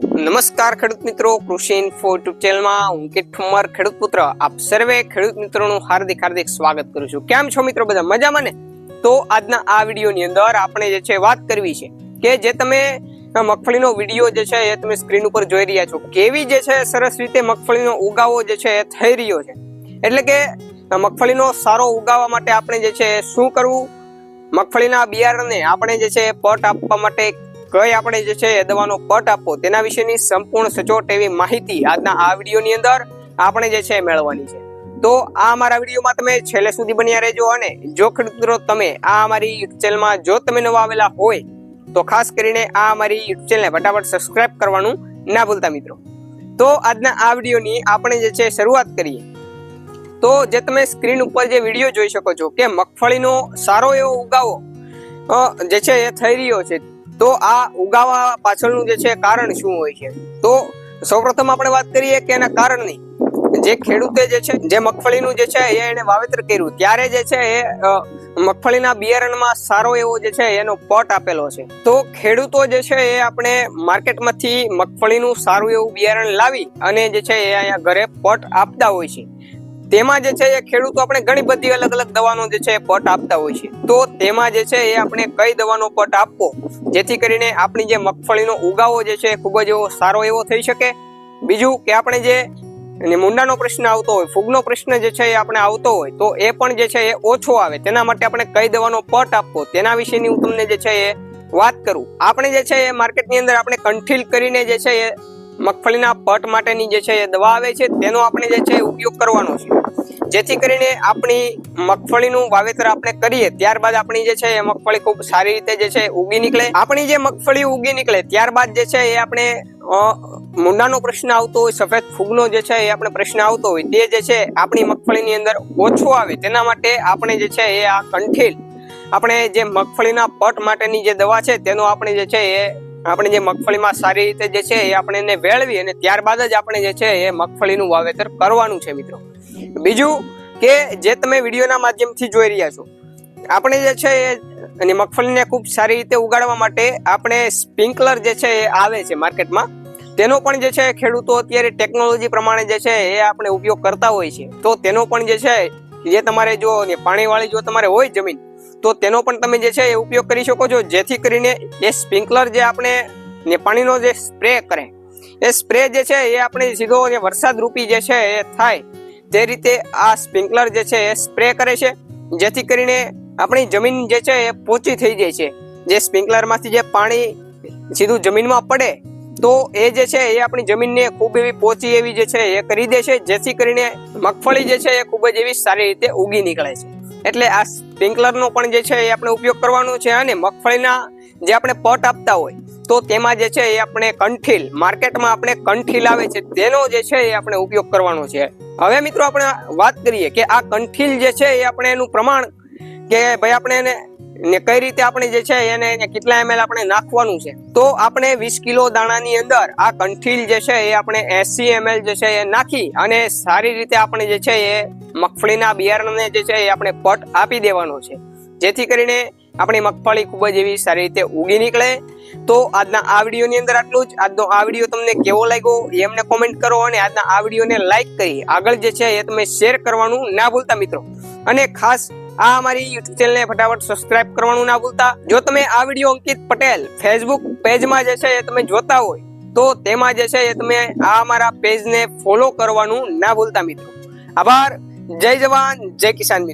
નમસ્કાર ખેડૂત મિત્રો, કૃષિ ઇન્ફો યુટ્યુબ ચેનલમાં હું કિટ ઠુમર ખેડૂત પુત્ર. આપ સર્વે ખેડૂત મિત્રોનું હાર્દિક હાર્દિક સ્વાગત કરું છું. કેમ છો મિત્રો બધા? મજામાં ને? તો આજના આ વિડીયોની અંદર આપણે જે છે વાત કરવી છે કે જે તમે મગફળીનો વીડિયો જે છે એ તમે સ્ક્રીન ઉપર જોઈ રહ્યા છો. કેવી જે છે સરસ રીતે મગફળીનો ઉગાવો જે છે એ થઈ રહ્યો છે. એટલે કે મગફળીનો સારો ઉગાવવા માટે આપણે જે છે શું કરવું? મગફળીના બિયારણને આપણે જે છે પટ આપવા માટે કઈ આપણે જે છે એ દવાનો પટ આપવો, તેના વિશેની સંપૂર્ણ સચોટ એવી માહિતી આજના આ વિડીયોની અંદર આપણે જે છે મેળવવાની છે. તો આ અમારા વિડીયોમાં તમે છેલ્લે સુધી બન્યા રહેજો અને જો મિત્રો તમે આ અમારી યુટ્યુબ ચેનલમાં જો તમે નવા આવેલા હોય, તો ખાસ કરીને આ અમારી યુટ્યુબ ચેનલને ફટાફટ સબસ્ક્રાઇબ કરવાનું ના ભૂલતા મિત્રો. તો આજના આ વિડીયોની આપણે જે છે શરૂઆત કરીએ. તો જે તમે સ્ક્રીન ઉપર જે વીડિયો જોઈ શકો છો કે મગફળીનો સારો એવો ઉગાવો જે છે એ થઈ રહ્યો છે. તો આ ઉગાવા પાછળનું જે છે કારણ શું હોય છે? તો સૌપ્રથમ આપણે વાત કરીએ કે એના કારણની. જે ખેડૂતે જે છે, જે મગફળીનું જે છે એ એને વાવેતર કર્યું. ત્યારે જે છે એ મગફળીના બિયારણમાં સારો એવો જે છે એનો પટ આપેલો છે. તો ખેડૂતો જે છે એ આપણે માર્કેટમાંથી મગફળીનું સારું એવું બિયારણ લાવી અને જે છે એ અહીંયા ઘરે પટ આપતા હોય છે. તેમાં જે છે એ ખેડૂતો આપણે ઘણી બધી અલગ અલગ દવાનો જે છે પટ આપતા હોય છે. તો તેમાં જે છે એ આપણે કઈ દવાનો પટ આપવો? જેથી કરીને આપણી જે મગફળીનો ઉગાવો જે છે ખૂબ જ એવો સારો એવો થઈ શકે. બીજું કે આપણે જે અને મુંડાનો પ્રશ્ન આવતો હોય, ફૂગનો પ્રશ્ન જે છે એ આપણે આવતો હોય, તો એ પણ જે છે એ ઓછો આવે. તેના માટે આપણે કઈ દવાનો પટ આપવો? તેના વિશેની હું તમને જે છે એ વાત કરું. આપણે જે છે એ માર્કેટની અંદર આપણે કંઠીલ કરીને જે છે એ મગફળીના પટ માટેની જે છે એ દવા આવે છે, તેનો આપણે જે છે ઉપયોગ કરવાનો છે. જેથી કરીને આપણી મગફળીનું વાવેતર આપણે કરીએ, ત્યારબાદ આપણી જે છે એ મગફળી ખૂબ સારી રીતે જે છે ઉગી નીકળે. આપણી જે મગફળી ઉગી નીકળે, ત્યારબાદ જે છે એ આપણે મુંડાનો પ્રશ્ન આવતો હોય, સફેદ ફૂગનો જે છે એ આપણે પ્રશ્ન આવતો હોય, તે જે છે આપણી મગફળીની અંદર ઓછો આવે. તેના માટે આપણે જે છે એ આ કંઠીલ, આપણે જે મગફળીના પટ માટેની જે દવા છે, તેનો આપણે જે છે એ આપણે જે મગફળીમાં સારી રીતે જે છે એ આપણે એને વેળવી અને ત્યારબાદ જ આપણે જે છે એ મગફળીનું વાવેતર કરવાનું છે મિત્રો. બીજું કે જે તમે વિડીયોના માધ્યમથી જોઈ રહ્યા છો, આપણે જે છે એ અને મગફળીને ખૂબ સારી રીતે ઉગાડવા માટે આપણે સ્પ્રિંકલર જે છે એ આવે છે માર્કેટમાં. તેનો પણ જે છે ખેડૂતો અત્યારે ટેકનોલોજી પ્રમાણે જે છે એ આપણે ઉપયોગ કરતા હોય છે. તો તેનો પણ જે છે જે તમારે જો પાણીવાળી જો તમારે હોય જમીન તો તેનો પણ તમે જે છે એ ઉપયોગ કરી શકો છો. જેથી કરીને એ સ્પ્રિંકલર જે આપણે ને પાણીનો જે સ્પ્રે કરે, એ સ્પ્રે જે છે એ આપણે સીધો જે વરસાદ રૂપી જે છે એ થાય, તે રીતે આ સ્પ્રિંકલર જે છે એ સ્પ્રે કરે છે. જેથી કરીને આપણી જમીન જે છે એ પોચી થઈ જાય છે. જે સ્પ્રિંકલરમાંથી જે પાણી સીધું જમીનમાં પડે, તો એ જે છે એ આપણી જમીનને ખૂબ એવી પોચી એવી જે છે એ કરી દે છે. જેથી કરીને મગફળી જે છે એ ખૂબ જ એવી સારી રીતે ઉગી નીકળે છે. એટલે આ સ્પ્રિંકલરનો પણ જે છે એ આપણે ઉપયોગ કરવાનો છે અને મગફળીના જે આપણે પટ આપતા હોય, તો તેમાં જે છે એ આપણે કંઠીલ, માર્કેટમાં આપણે કંઠીલ આવે છે, તેનો જે છે એ આપણે ઉપયોગ કરવાનો છે. હવે મિત્રો આપણે વાત કરીએ કે આ કંઠીલ જે છે એ આપણે એનું પ્રમાણ કે ભાઈ આપણે એને, ને કઈ રીતે આપણે જે છે એને કેટલા એમએલ આપણે નાખવાનું છે. તો આપણે વીસ કિલો દાણાની અંદર આ કંઠીલ જે છે એ આપણે એસી એમએલ જે છે એ નાખી અને સારી રીતે આપણે જે છે એ મગફળીના બિયારણને જે છે એ આપણે પટ આપી દેવાનો છે. જેથી કરીને આપણી મગફળી ખૂબ જ એવી સારી રીતે ઉગી નીકળે. તો આજના આ વિડીયોની અંદર આટલું જ. આજનો આ વીડિયો તમને કેવો લાગ્યો એ અમને કોમેન્ટ કરો અને આજના આ વિડીયોને લાઈક કરી આગળ જે છે એ તમે શેર કરવાનું ના ભૂલતા મિત્રો. અને ખાસ આ અમારી યુટ્યુબ ચેનલને ફટાફટ સબસ્ક્રાઇબ કરવાનું ના ભૂલતા. જો તમે આ વીડિયો અંકિત પટેલ ફેસબુક પેજમાં જે છે એ તમે જોતા હોય, તો તેમાં જે છે એ તમે આ અમારા પેજને ફોલો કરવાનું ના ભૂલતા મિત્રો. આભાર. જય જવાન, જય કિસાન મિત્રો.